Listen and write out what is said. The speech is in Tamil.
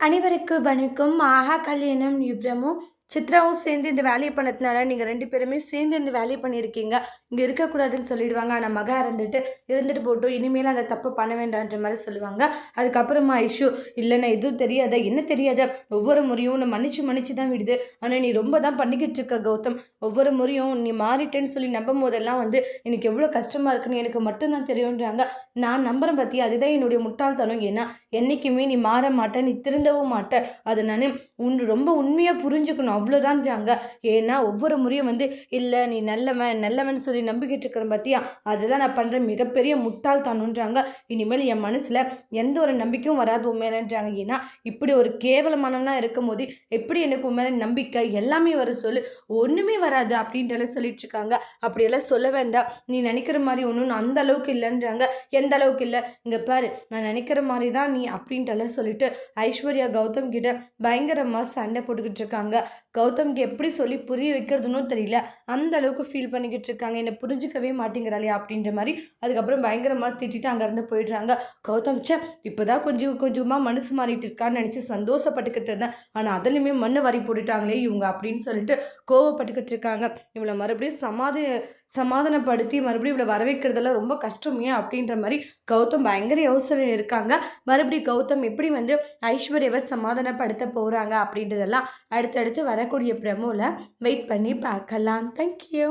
அனைவருக்கு வணக்கம். ஆஹா கல்யாணம் இப்ரமும் சித்ராவும் சேர்ந்து இந்த வேலையை பண்ணதுனால நீங்கள் ரெண்டு பேருமே சேர்ந்து இந்த வேலையை பண்ணியிருக்கீங்க. இங்கே இருக்கக்கூடாதுன்னு சொல்லிடுவாங்க. ஆனால் மகா இருந்துட்டு இருந்துட்டு போட்டோம் இனிமேல் அந்த தப்பு பண்ண வேண்டான்ற மாதிரி சொல்லுவாங்க. அதுக்கப்புறமா ஐஷு இல்லைண்ணா எதுவும் தெரியாத என்ன தெரியாத ஒவ்வொரு முறையும் உன்னை மன்னிச்சு மன்னிச்சு தான் விடுது. ஆனால் நீ ரொம்ப தான் பண்ணிக்கிட்டு இருக்க கௌதம். ஒவ்வொரு முறையும் நீ மாறிட்டேன்னு சொல்லி நம்பும் போதெல்லாம் வந்து எனக்கு எவ்வளோ கஷ்டமாக இருக்குன்னு எனக்கு மட்டும்தான் தெரியுன்றாங்க நான் நம்புறேன் பற்றி அதுதான் என்னுடைய முட்டாள்தனம். ஏன்னா என்றைக்குமே நீ மாற மாட்ட நீ திருந்தவும் மாட்ட. அதை நான் உன் ரொம்ப உண்மையாக புரிஞ்சுக்கணும். அவ்வளோதான்றாங்க ஏன்னா ஒவ்வொரு முறையும் வந்து இல்லை நீ நல்லவன் நல்லவன் சொல்லி நம்பிக்கிட்டு இருக்கிறேன் பார்த்தியா அதுதான் நான் பண்ணுற மிகப்பெரிய முட்டாள்தனம்ன்றாங்க. இனிமேல் என் மனசில் எந்த ஒரு நம்பிக்கையும் வராது உண்மையிலன்றாங்க ஏன்னா இப்படி ஒரு கேவலமானவனாக இருக்கும் போது எப்படி எனக்கு உண்மையில நம்பிக்கை? எல்லாமே வர சொல்லு. ஒன்றுமே வராது அப்படின்ட்டு சொல்லிட்டு இருக்காங்க. அப்படியெல்லாம் சொல்ல வேண்டாம். நீ நினைக்கிற மாதிரி ஒன்றும் அந்த அளவுக்கு இல்லைன்றாங்க. எந்த அளவுக்கு இல்லை? இங்கே பாரு நான் நினைக்கிற மாதிரி தான் நீ அப்படின்ட்டு சொல்லிட்டு ஐஸ்வர்யா கௌதம் கிட்ட பயங்கரமாக சண்டை போட்டுக்கிட்டு இருக்காங்க. கௌதம்க்கு எப்படி சொல்லி புரிய வைக்கிறதுன்னு தெரியல. அந்த அளவுக்கு ஃபீல் பண்ணிக்கிட்டு இருக்காங்க. என்னை புரிஞ்சுக்கவே மாட்டேங்கிறாளே அப்படின்ற மாதிரி அதுக்கப்புறம் பயங்கரமாக திட்டிட்டு அங்கேருந்து போயிடுறாங்க. கௌதம் சே இப்போ தான் கொஞ்சம் கொஞ்சமாக மனசு மாறிட்டு இருக்கான்னு நினச்சி சந்தோஷப்பட்டுக்கிட்டு இருந்தேன். ஆனால் அதுலேயுமே மண்ணை வரி போட்டுட்டாங்களே இவங்க அப்படின்னு சொல்லிட்டு கோவப்பட்டுக்கிட்டு இருக்காங்க. இவளை மறுபடியும் சமாதி சமாதானப்படுத்தி மறுபடியும் இவளை வர வைக்கிறதெல்லாம் ரொம்ப கஷ்டமே அப்படின்ற மாதிரி கௌதம் பயங்கர யோசனை இருக்காங்க. மறுபடியும் கௌதம் எப்படி வந்து ஐஸ்வர்யாவை சமாதானப்படுத்த போகிறாங்க அப்படின்றதெல்லாம் அடுத்தடுத்து வரக்கூடிய பிரமோவில் வெயிட் பண்ணி பார்க்கலாம். தேங்க்யூ